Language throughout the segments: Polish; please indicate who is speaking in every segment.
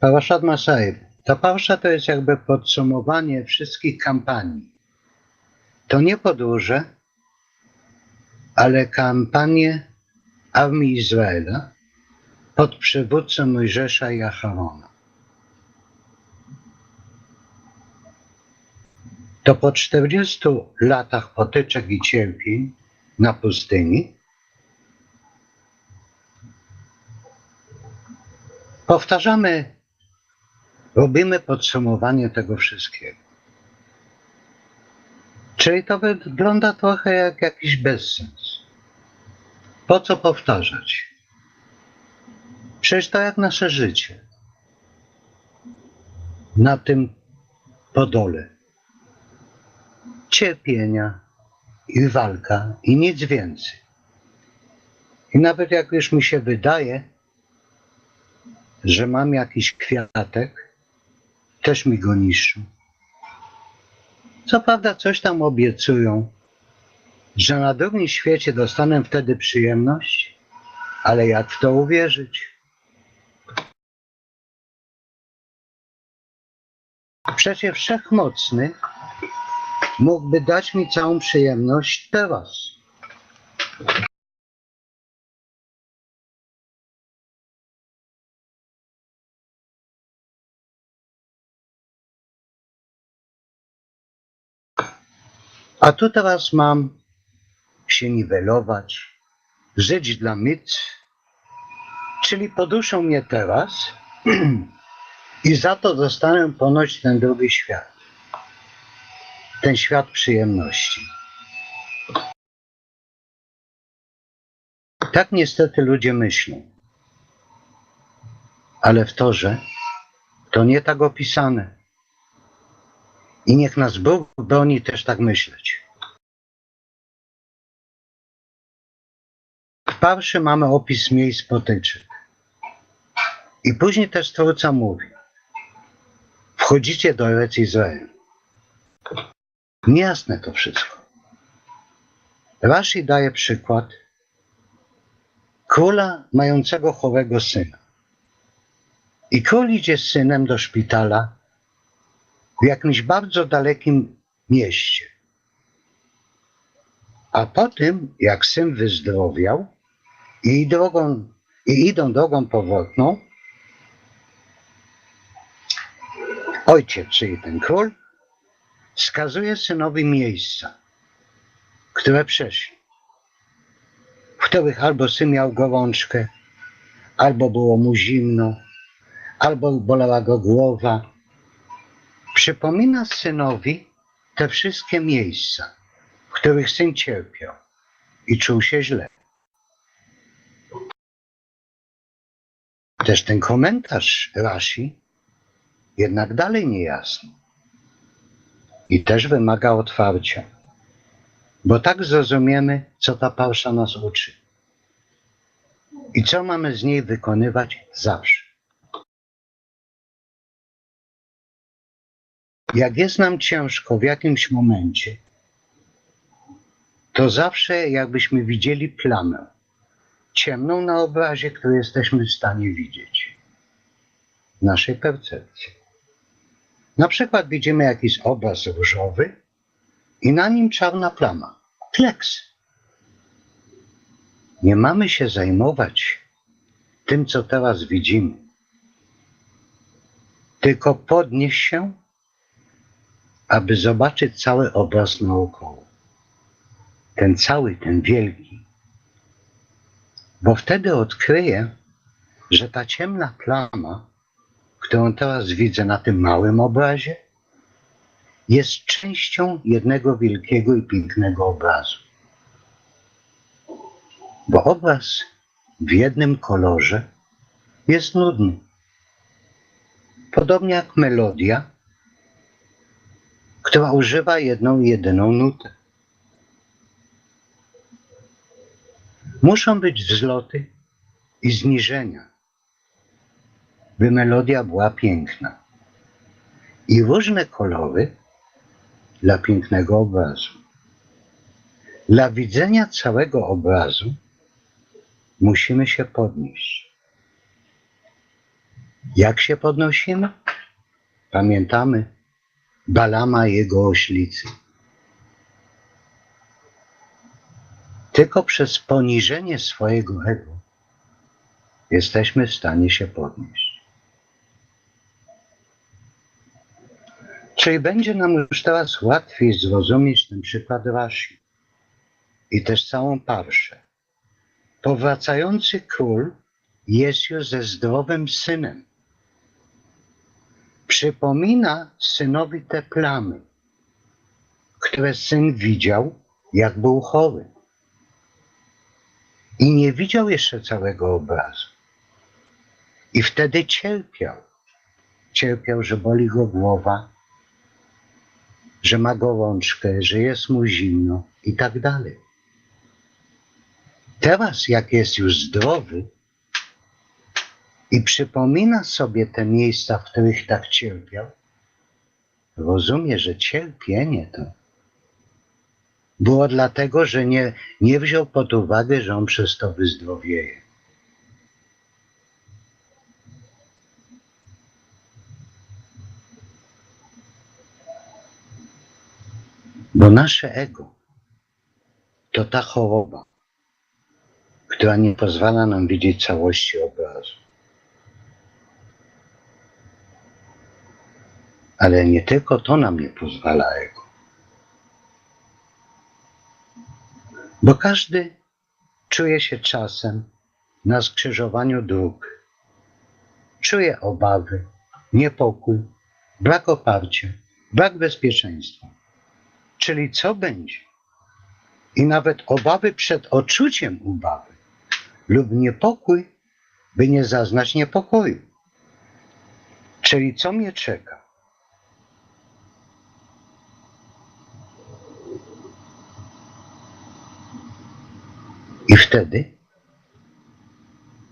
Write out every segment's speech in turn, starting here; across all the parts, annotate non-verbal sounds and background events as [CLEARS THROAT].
Speaker 1: Parashat Masajew. Ta parasza to jest jakby podsumowanie wszystkich kampanii. To nie podróże, ale kampanie armii Izraela pod przywódcą Mojżesza i Aharona. To po 40 latach potyczek i cierpień na pustyni powtarzamy, robimy podsumowanie tego wszystkiego. Czyli to wygląda trochę jak jakiś bezsens. Po co powtarzać? Przecież to jak nasze życie. Na tym podole. Cierpienia i walka i nic więcej. I nawet jak już mi się wydaje, że mam jakiś kwiatek, też mi go niszczą. Co prawda coś tam obiecują, że na drugim świecie dostanę wtedy przyjemność, ale jak w to uwierzyć? Przecież Wszechmocny mógłby dać mi całą przyjemność teraz. A tu teraz mam się niwelować, żyć dla myc, czyli poduszą mnie teraz [CLEARS THROAT] i za to dostanę ponoć ten drugi świat. Ten świat przyjemności. Tak niestety ludzie myślą. Ale w Torze to nie tak opisane. I niech nas Bóg broni też tak myśleć. W parszy mamy opis miejsc potyczek. I później też Stwórca mówi wchodzicie do Erec Izrael. Niejasne to wszystko. Rashi daje przykład króla mającego chorego syna. I król idzie z synem do szpitala w jakimś bardzo dalekim mieście. A po tym, jak syn wyzdrowiał i, drogą, i idą drogą powrotną, ojciec, czyli ten król, wskazuje synowi miejsca, które przeszli, w których albo syn miał gorączkę, albo było mu zimno, albo bolała go głowa, przypomina synowi te wszystkie miejsca, w których syn cierpiał i czuł się źle. Też ten komentarz Rashi jednak dalej niejasny i też wymaga otwarcia, bo tak zrozumiemy, co ta parsza nas uczy i co mamy z niej wykonywać zawsze. Jak jest nam ciężko w jakimś momencie, to zawsze jakbyśmy widzieli plamę ciemną na obrazie, który jesteśmy w stanie widzieć. W naszej percepcji. Na przykład widzimy jakiś obraz różowy i na nim czarna plama. Kleks. Nie mamy się zajmować tym, co teraz widzimy. Tylko podnieść się aby zobaczyć cały obraz naokoło. Ten cały, ten wielki. Bo wtedy odkryję, że ta ciemna plama, którą teraz widzę na tym małym obrazie, jest częścią jednego wielkiego i pięknego obrazu. Bo obraz w jednym kolorze jest nudny. Podobnie jak melodia, która używa jedną, jedyną nutę. Muszą być wzloty i zniżenia, by melodia była piękna. I różne kolory dla pięknego obrazu. Dla widzenia całego obrazu musimy się podnieść. Jak się podnosimy? Pamiętamy Balama i jego oślicy. Tylko przez poniżenie swojego ego jesteśmy w stanie się podnieść. Czyli będzie nam już teraz łatwiej zrozumieć ten przykład Rashi i też całą parszę. Powracający król jest już ze zdrowym synem. Przypomina synowi te plamy, które syn widział, jak był chory. I nie widział jeszcze całego obrazu. I wtedy cierpiał. Cierpiał, że boli go głowa, że ma gorączkę, że jest mu zimno i tak dalej. Teraz, jak jest już zdrowy i przypomina sobie te miejsca, w których tak cierpiał, rozumie, że cierpienie to było dlatego, że nie, nie wziął pod uwagę, że on przez to wyzdrowieje. Bo nasze ego to ta choroba, która nie pozwala nam widzieć całości obrazu. Ale nie tylko to nam nie pozwala ego. Bo każdy czuje się czasem na skrzyżowaniu dróg. Czuje obawy, niepokój, brak oparcia, brak bezpieczeństwa. Czyli co będzie? I nawet obawy przed odczuciem obawy lub niepokój, by nie zaznać niepokoju. Czyli co mnie czeka? I wtedy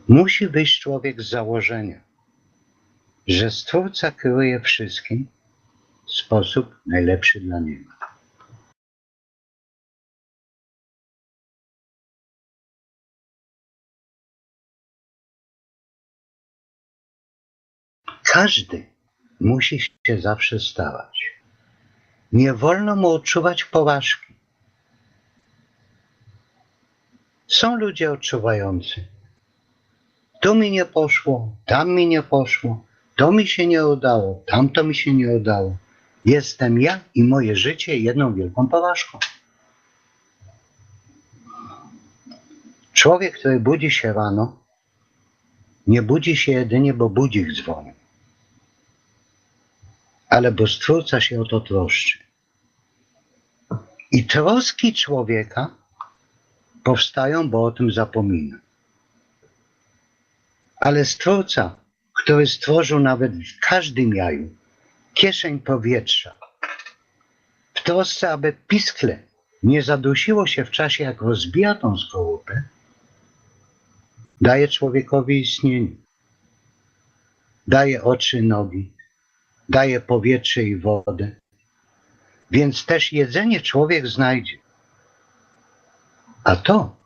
Speaker 1: musi wyjść człowiek z założenia, że Stwórca kieruje wszystkim w sposób najlepszy dla niego. Każdy musi się zawsze starać. Nie wolno mu odczuwać poważki. Są ludzie odczuwający. Tu mi nie poszło, tam mi nie poszło, to mi się nie udało, tamto mi się nie udało. Jestem ja i moje życie jedną wielką poważką. Człowiek, który budzi się rano, nie budzi się jedynie, bo budzik dzwoni, ale bo Stwórca się o to troszczy. I troski człowieka powstają, bo o tym zapomina. Ale Stwórca, który stworzył nawet w każdym jaju kieszeń powietrza, w trosce, aby piskle nie zadusiło się w czasie, jak rozbija tą skorupę, daje człowiekowi istnienie. Daje oczy, nogi, daje powietrze i wodę. Więc też jedzenie człowiek znajdzie. A to,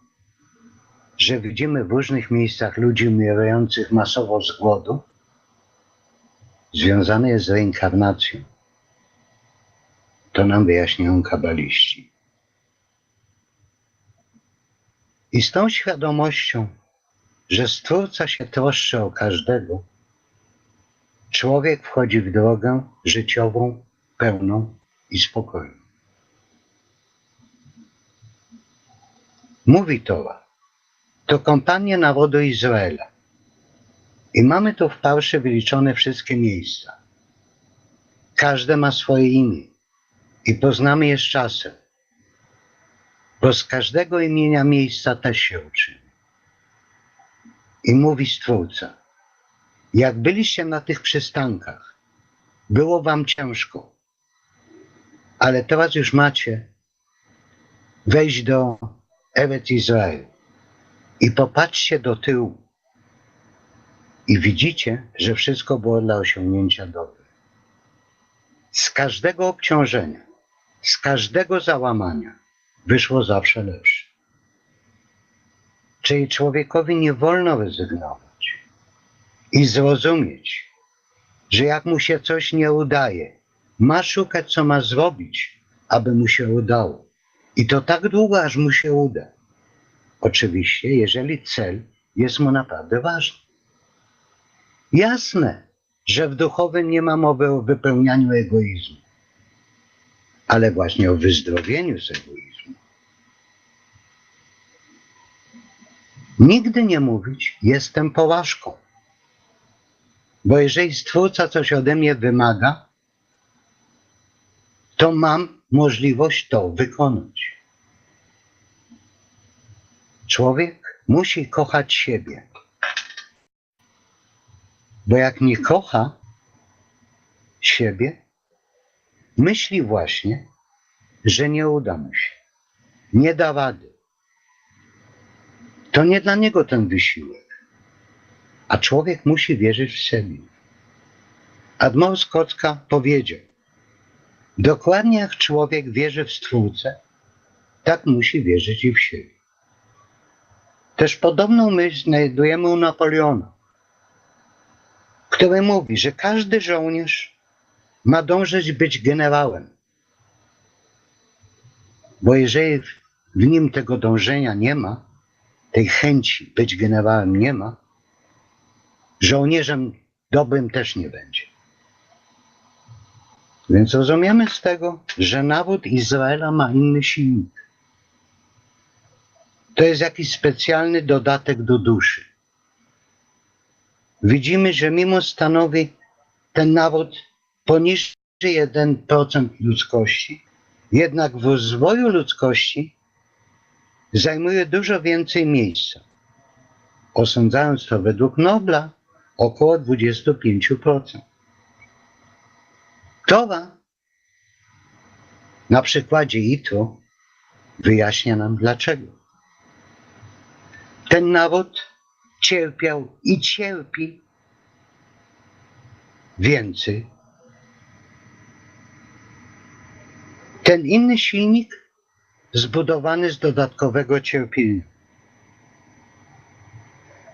Speaker 1: że widzimy w różnych miejscach ludzi umierających masowo z głodu, związane jest z reinkarnacją. To nam wyjaśniają kabaliści. I z tą świadomością, że Stwórca się troszczy o każdego, człowiek wchodzi w drogę życiową, pełną i spokojną. Mówi Tora, to kompanie narodu Izraela. I mamy tu w parszy wyliczone wszystkie miejsca. Każde ma swoje imię i poznamy je z czasem, bo z każdego imienia miejsca też się uczymy. I mówi Stwórca, jak byliście na tych przystankach, było wam ciężko, ale teraz już macie wejść do Ewet Izrael i popatrzcie do tyłu i widzicie, że wszystko było dla osiągnięcia dobre. Z każdego obciążenia, z każdego załamania wyszło zawsze lepsze. Czyli człowiekowi nie wolno rezygnować i zrozumieć, że jak mu się coś nie udaje, ma szukać, co ma zrobić, aby mu się udało. I to tak długo, aż mu się uda. Oczywiście, jeżeli cel jest mu naprawdę ważny. Jasne, że w duchowym nie ma mowy o wypełnianiu egoizmu, ale właśnie o wyzdrowieniu z egoizmu. Nigdy nie mówić, jestem poważką. Bo jeżeli Stwórca coś ode mnie wymaga, to mam możliwość to wykonać. Człowiek musi kochać siebie. Bo jak nie kocha siebie, myśli właśnie, że nie uda mu się. Nie da rady. To nie dla niego ten wysiłek. A człowiek musi wierzyć w siebie. Admor Skocka powiedział, dokładnie jak człowiek wierzy w Stwórcę, tak musi wierzyć i w siebie. Też podobną myśl znajdujemy u Napoleona, który mówi, że każdy żołnierz ma dążyć być generałem. Bo jeżeli w nim tego dążenia nie ma, tej chęci być generałem nie ma, żołnierzem dobrym też nie będzie. Więc rozumiemy z tego, że naród Izraela ma inny silnik. To jest jakiś specjalny dodatek do duszy. Widzimy, że mimo stanowi ten naród poniżej 1% ludzkości, jednak w rozwoju ludzkości zajmuje dużo więcej miejsca. Osądzając to według Nobla, około 25%. Towa na przykładzie ITRO wyjaśnia nam dlaczego. Ten naród cierpiał i cierpi więcej. Ten inny silnik zbudowany z dodatkowego cierpienia.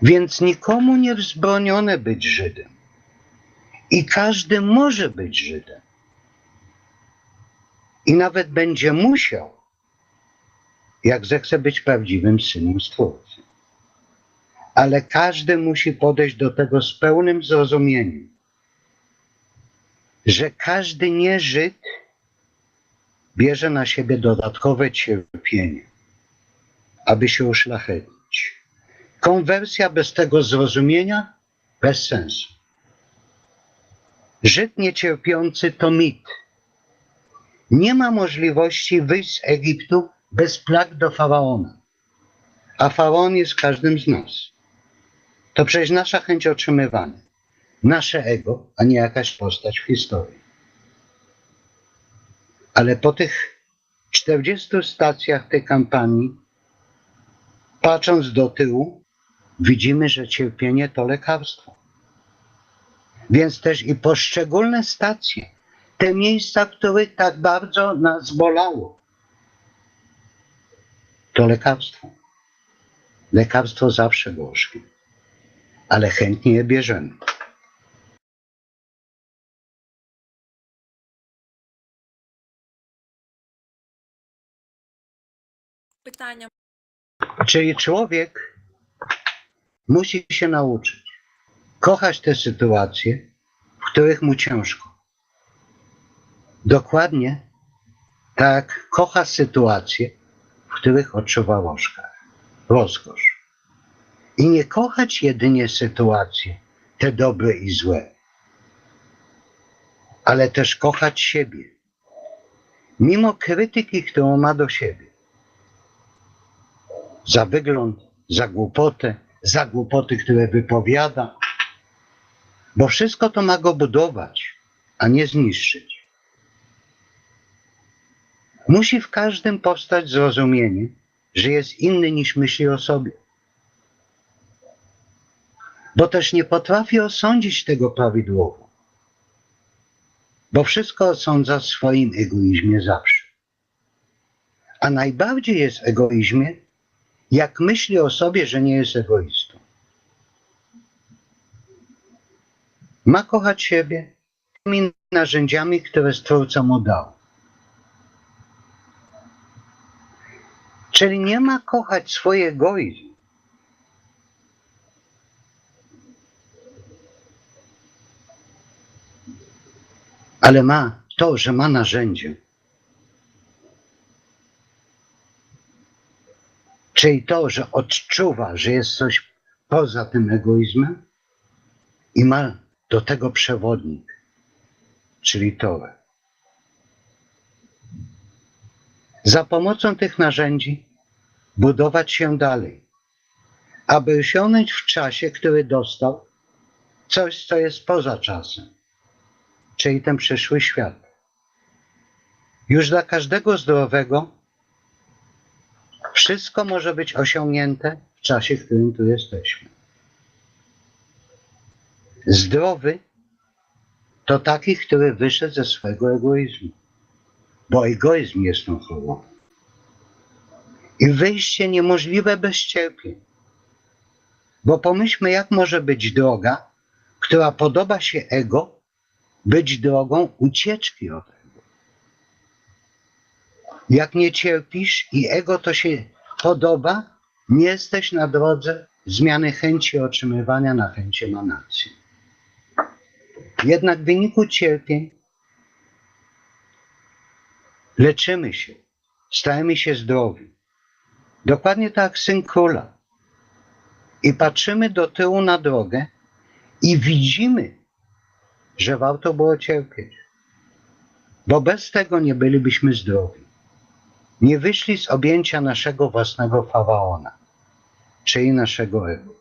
Speaker 1: Więc nikomu nie wzbronione być Żydem. I każdy może być Żydem. I nawet będzie musiał, jak zechce być prawdziwym synem Stwórcy. Ale każdy musi podejść do tego z pełnym zrozumieniem, że każdy nie Żyd bierze na siebie dodatkowe cierpienie, aby się uszlachetnić. Konwersja bez tego zrozumienia bez sensu. Żyd niecierpiący to mit. Nie ma możliwości wyjść z Egiptu bez plag do faraona. A faraon jest każdym z nas. To przecież nasza chęć otrzymywania. Nasze ego, a nie jakaś postać w historii. Ale po tych 40 stacjach tej kampanii, patrząc do tyłu, widzimy, że cierpienie to lekarstwo więc też i poszczególne stacje, te miejsca, które tak bardzo nas bolało. To lekarstwo. Lekarstwo zawsze gorzkie, ale chętnie je bierzemy.
Speaker 2: Pytania.
Speaker 1: Czyli człowiek musi się nauczyć kochać te sytuacje, w których mu ciężko. Dokładnie tak kocha sytuacje, w których odczuwa rozkosz. I nie kochać jedynie sytuacje, te dobre i złe, ale też kochać siebie, mimo krytyki, którą ma do siebie za wygląd, za głupotę, za głupoty, które wypowiada, bo wszystko to ma go budować, a nie zniszczyć. Musi w każdym powstać zrozumienie, że jest inny niż myśli o sobie. Bo też nie potrafi osądzić tego prawidłowo. Bo wszystko osądza w swoim egoizmie zawsze. A najbardziej jest egoizmie, jak myśli o sobie, że nie jest egoistą. Ma kochać siebie tymi narzędziami, które Stwórca mu dał. Czyli nie ma kochać swój egoizm. Ale ma to, że ma narzędzie. Czyli to, że odczuwa, że jest coś poza tym egoizmem i ma do tego przewodnik, czyli Torę. Za pomocą tych narzędzi budować się dalej, aby osiągnąć w czasie, który dostał, coś, co jest poza czasem, czyli ten przyszły świat. Już dla każdego zdrowego wszystko może być osiągnięte w czasie, w którym tu jesteśmy. Zdrowy to taki, który wyszedł ze swego egoizmu, bo egoizm jest tą chorobą. I wyjście niemożliwe bez cierpień. Bo pomyślmy, jak może być droga, która podoba się ego, być drogą ucieczki od ego. Jak nie cierpisz i ego to się podoba, nie jesteś na drodze zmiany chęci otrzymywania na chęć emanacji. Jednak w wyniku cierpień leczymy się, stajemy się zdrowi. Dokładnie tak syn króla. I patrzymy do tyłu na drogę i widzimy, że warto było cierpieć. Bo bez tego nie bylibyśmy zdrowi. Nie wyszli z objęcia naszego własnego faraona, czyli naszego ego.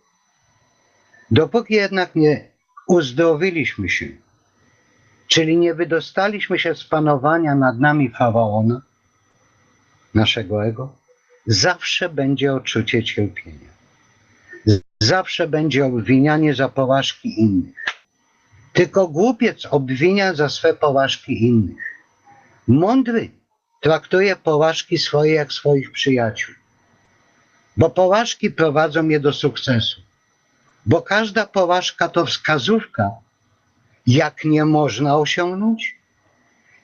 Speaker 1: Dopóki jednak nie uzdrowiliśmy się, czyli nie wydostaliśmy się z panowania nad nami faraona, naszego ego, zawsze będzie odczucie cierpienia. Zawsze będzie obwinianie za porażki innych. Tylko głupiec obwinia za swe porażki innych. Mądry traktuje porażki swoje jak swoich przyjaciół. Bo porażki prowadzą je do sukcesu. Bo każda porażka to wskazówka, jak nie można osiągnąć.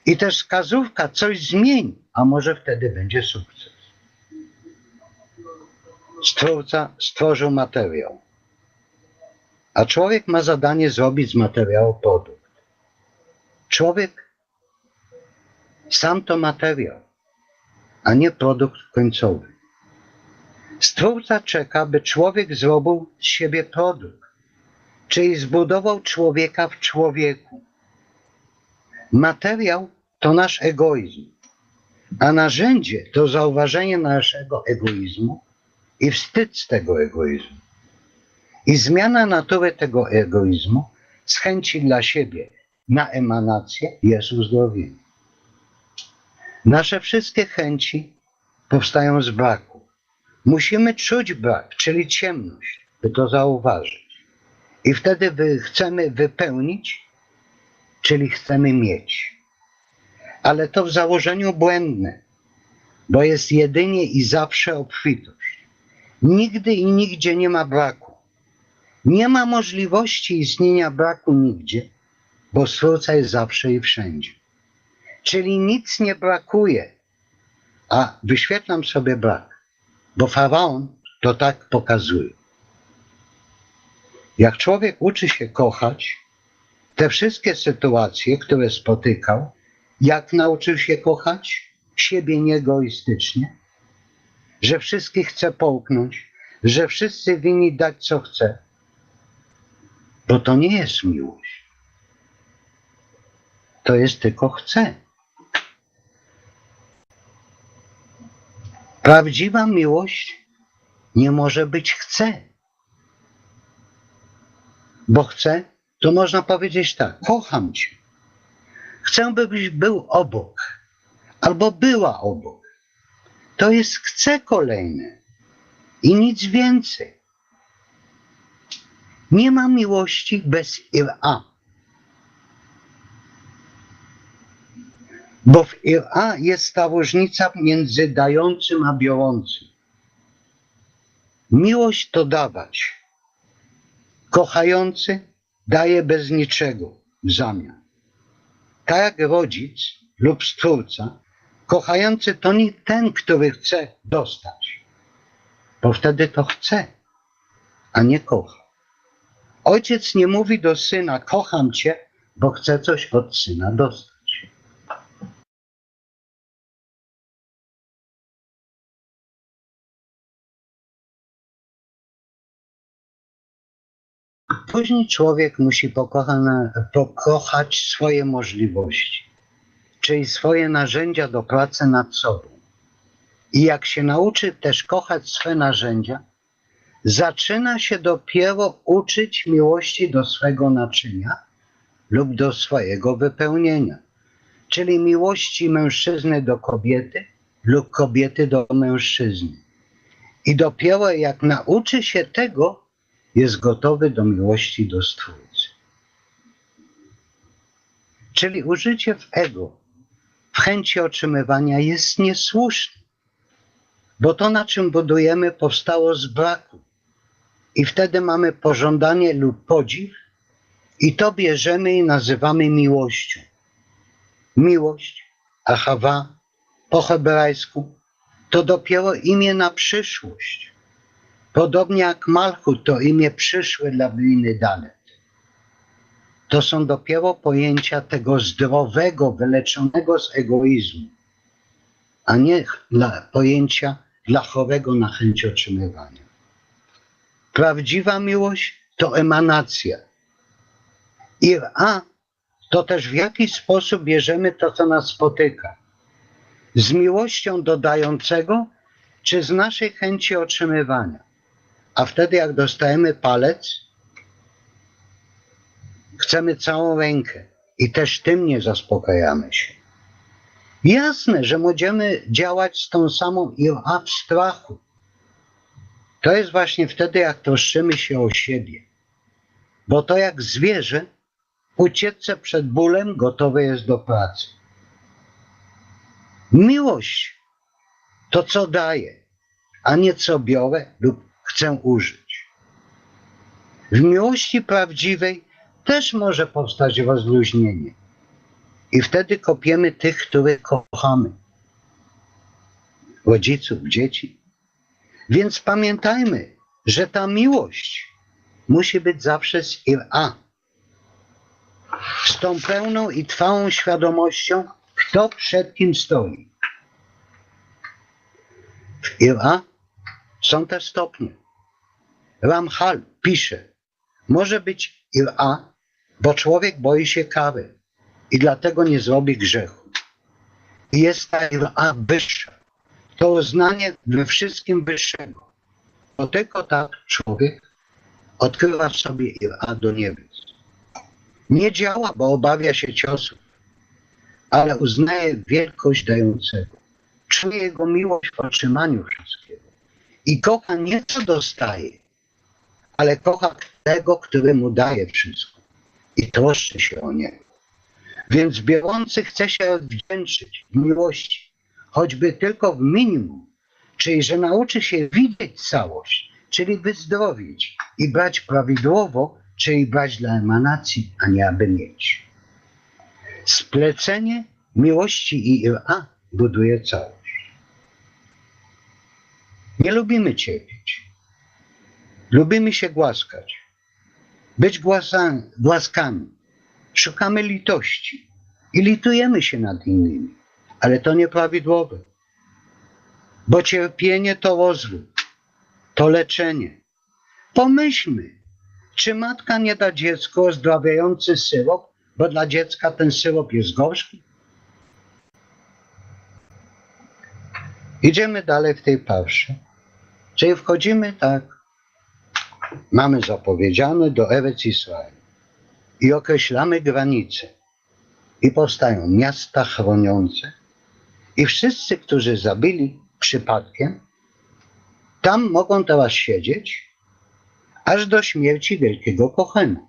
Speaker 1: I też wskazówka coś zmieni, a może wtedy będzie sukces. Stwórca stworzył materiał. A człowiek ma zadanie zrobić z materiału produkt. Człowiek sam to materiał, a nie produkt końcowy. Stwórca czeka, by człowiek zrobił z siebie produkt, czyli zbudował człowieka w człowieku. Materiał to nasz egoizm, a narzędzie to zauważenie naszego egoizmu i wstyd z tego egoizmu. I zmiana natury tego egoizmu z chęci dla siebie na emanację jest uzdrowieniem. Nasze wszystkie chęci powstają z braku. Musimy czuć brak, czyli ciemność, by to zauważyć. I wtedy wy chcemy wypełnić, czyli chcemy mieć. Ale to w założeniu błędne, bo jest jedynie i zawsze obfitość. Nigdy i nigdzie nie ma braku. Nie ma możliwości istnienia braku nigdzie, bo Stwórca jest zawsze i wszędzie. Czyli nic nie brakuje, a wyświetlam sobie brak, bo faraon to tak pokazuje. Jak człowiek uczy się kochać, te wszystkie sytuacje, które spotykał, jak nauczył się kochać? Siebie nieegoistycznie, że wszystkich chce połknąć, że wszyscy winni dać co chce, bo to nie jest miłość. To jest tylko chce. Prawdziwa miłość nie może być chce. Bo chcę, to można powiedzieć tak, kocham cię. Chcę, byś był obok, albo była obok. To jest chcę kolejne i nic więcej. Nie ma miłości bez ira. Bo w ira jest ta różnica między dającym a biorącym. Miłość to dawać. Kochający daje bez niczego w zamian. Tak jak rodzic lub stwórca, kochający to nie ten, który chce dostać, bo wtedy to chce, a nie kocha. Ojciec nie mówi do syna, kocham cię, bo chce coś od syna dostać. Później człowiek musi pokochane, pokochać swoje możliwości, czyli swoje narzędzia do pracy nad sobą. I jak się nauczy też kochać swe narzędzia, zaczyna się dopiero uczyć miłości do swego naczynia lub do swojego wypełnienia, czyli miłości mężczyzny do kobiety lub kobiety do mężczyzny. I dopiero jak nauczy się tego, jest gotowy do miłości do Stwórcy. Czyli użycie w ego, w chęci otrzymywania jest niesłuszne, bo to, na czym budujemy, powstało z braku. I wtedy mamy pożądanie lub podziw, i to bierzemy i nazywamy miłością. Miłość, ahawa, po hebrajsku, to dopiero imię na przyszłość. Podobnie jak Malchut to imię przyszłe dla Bliny Dalet. To są dopiero pojęcia tego zdrowego, wyleczonego z egoizmu, a nie dla, pojęcia dla chorego na chęć otrzymywania. Prawdziwa miłość to emanacja. Ira to też w jaki sposób bierzemy to, co nas spotyka. Z miłością dodającego, czy z naszej chęci otrzymywania. A wtedy, jak dostajemy palec, chcemy całą rękę i też tym nie zaspokajamy się. Jasne, że możemy działać z tą samą w strachu. To jest właśnie wtedy, jak troszczymy się o siebie. Bo to jak zwierzę, ucieczce przed bólem gotowe jest do pracy. Miłość to co daje, a nie co biorę lub chcę użyć. W miłości prawdziwej też może powstać rozluźnienie. I wtedy kopiemy tych, których kochamy. Rodziców, dzieci. Więc pamiętajmy, że ta miłość musi być zawsze z ira. Z tą pełną i trwałą świadomością, kto przed kim stoi. W ira są te stopnie. Ramchal pisze, może być ira, bo człowiek boi się kary i dlatego nie zrobi grzechu. I jest ta ira wyższa. To uznanie we wszystkim wyższego. Bo tylko tak człowiek odkrywa w sobie ira do niebios. Nie działa, bo obawia się ciosów, ale uznaje wielkość dającego. Czuje jego miłość w otrzymaniu wszystkiego. I kocha nie co dostaje, ale kocha tego, który mu daje wszystko. I troszczy się o niego. Więc biorący chce się odwdzięczyć w miłości, choćby tylko w minimum, czyli że nauczy się widzieć całość, czyli wyzdrowieć i brać prawidłowo, czyli brać dla emanacji, a nie aby mieć. Splecenie miłości i ira buduje całość. Nie lubimy cierpieć. Lubimy się głaskać. Być głaskami. Szukamy litości i litujemy się nad innymi, ale to nieprawidłowe. Bo cierpienie to rozwój, to leczenie. Pomyślmy, czy matka nie da dziecku ozdrawiający syrop, bo dla dziecka ten syrop jest gorzki? Idziemy dalej w tej parszy. Czyli wchodzimy tak, mamy zapowiedziane do Erec Israel i określamy granice. I powstają miasta chroniące i wszyscy, którzy zabili przypadkiem, tam mogą teraz siedzieć aż do śmierci wielkiego Kochena.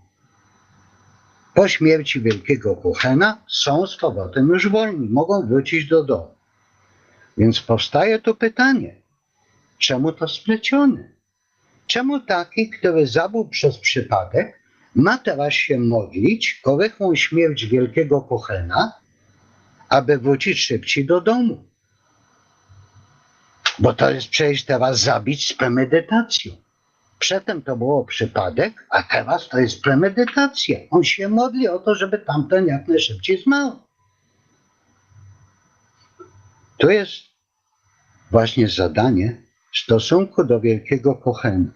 Speaker 1: Po śmierci wielkiego Kochena są z powrotem już wolni, mogą wrócić do domu. Więc powstaje tu pytanie, czemu to splecione? Czemu taki, który zabił przez przypadek, ma teraz się modlić o rychłą śmierć wielkiego Kochena, aby wrócić szybciej do domu. Bo to jest przecież teraz zabić z premedytacją. Przedtem to było przypadek, a teraz to jest premedytacja. On się modli o to, żeby tamten jak najszybciej zmarł. To jest właśnie zadanie stosunku do wielkiego Kochena.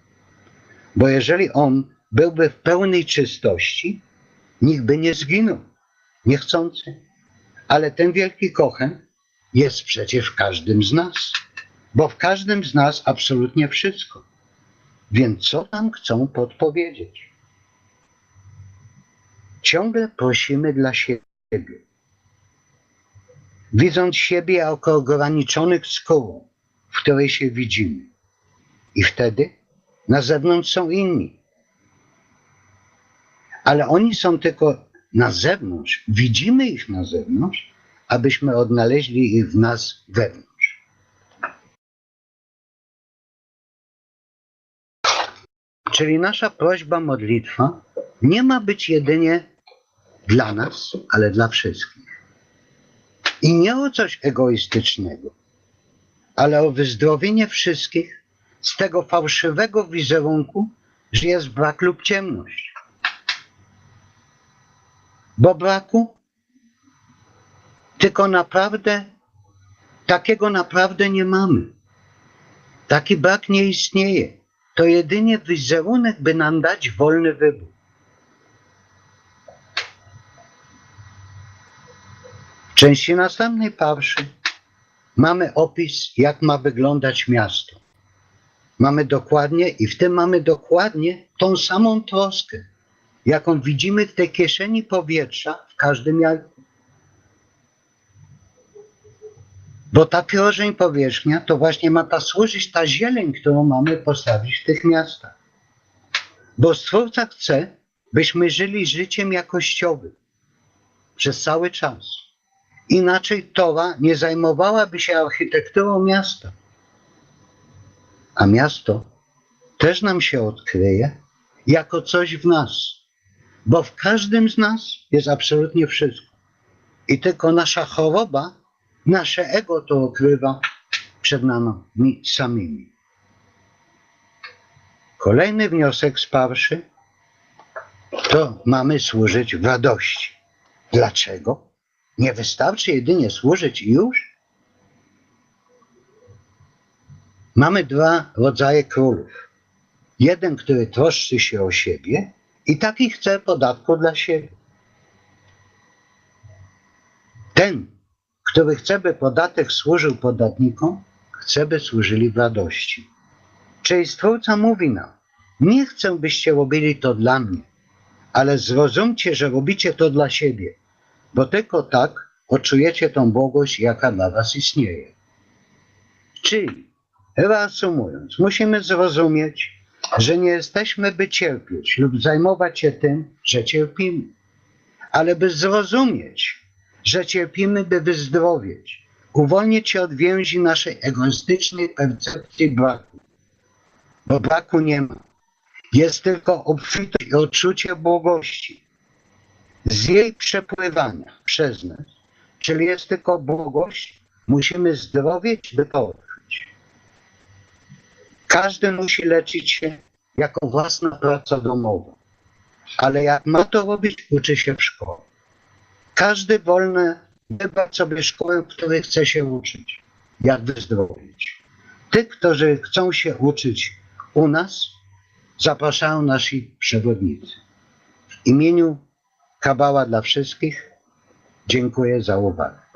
Speaker 1: Bo jeżeli on byłby w pełnej czystości, nikt by nie zginął niechcący. Ale ten wielki Kochen jest przecież w każdym z nas, bo w każdym z nas absolutnie wszystko. Więc co nam chcą podpowiedzieć? Ciągle prosimy dla siebie. Widząc siebie jako ograniczonych skórą, w której się widzimy. I wtedy na zewnątrz są inni. Ale oni są tylko na zewnątrz. Widzimy ich na zewnątrz, abyśmy odnaleźli ich w nas wewnątrz. Czyli nasza prośba, modlitwa nie ma być jedynie dla nas, ale dla wszystkich. I nie o coś egoistycznego, ale o wyzdrowienie wszystkich z tego fałszywego wizerunku, że jest brak lub ciemność. Bo braku tylko naprawdę takiego naprawdę nie mamy. Taki brak nie istnieje. To jedynie wizerunek, by nam dać wolny wybór. Części następnej parszy mamy opis, jak ma wyglądać miasto. Mamy dokładnie, i w tym mamy dokładnie tą samą troskę, jaką widzimy w tej kieszeni powietrza w każdym jajku. Bo ta piorzeń powierzchnia to właśnie ma ta służyć ta zieleń, którą mamy postawić w tych miastach. Bo Stwórca chce, byśmy żyli życiem jakościowym przez cały czas. Inaczej Tora nie zajmowałaby się architekturą miasta. A miasto też nam się odkryje jako coś w nas. Bo w każdym z nas jest absolutnie wszystko. I tylko nasza choroba, nasze ego to okrywa przed nami samymi. Kolejny wniosek z parszy to mamy służyć w radości. Dlaczego? Nie wystarczy jedynie służyć i już? Mamy dwa rodzaje królów. Jeden, który troszczy się o siebie i taki chce podatku dla siebie. Ten, który chce, by podatek służył podatnikom, chce, by służyli w radości. Czyli Stwórca mówi nam, nie chcę, byście robili to dla mnie, ale zrozumcie, że robicie to dla siebie, bo tylko tak odczujecie tą błogość, jaka dla was istnieje. Czyli, reasumując, musimy zrozumieć, że nie jesteśmy, by cierpieć lub zajmować się tym, że cierpimy, ale by zrozumieć, że cierpimy, by wyzdrowieć, uwolnić się od więzi naszej egoistycznej percepcji braku. Bo braku nie ma. Jest tylko obfitość i odczucie błogości. Z jej przepływania przez nas, czyli jest tylko błogość, musimy zdrowieć, by odkryć. Każdy musi leczyć się jako własna praca domowa. Ale jak ma to robić, uczy się w szkole. Każdy wolny wybrać sobie szkołę, w której chce się uczyć. Jak wyzdrowieć. Tych, którzy chcą się uczyć u nas, zapraszają nasi przewodnicy. W imieniu Kabała dla wszystkich dziękuję za uwagę.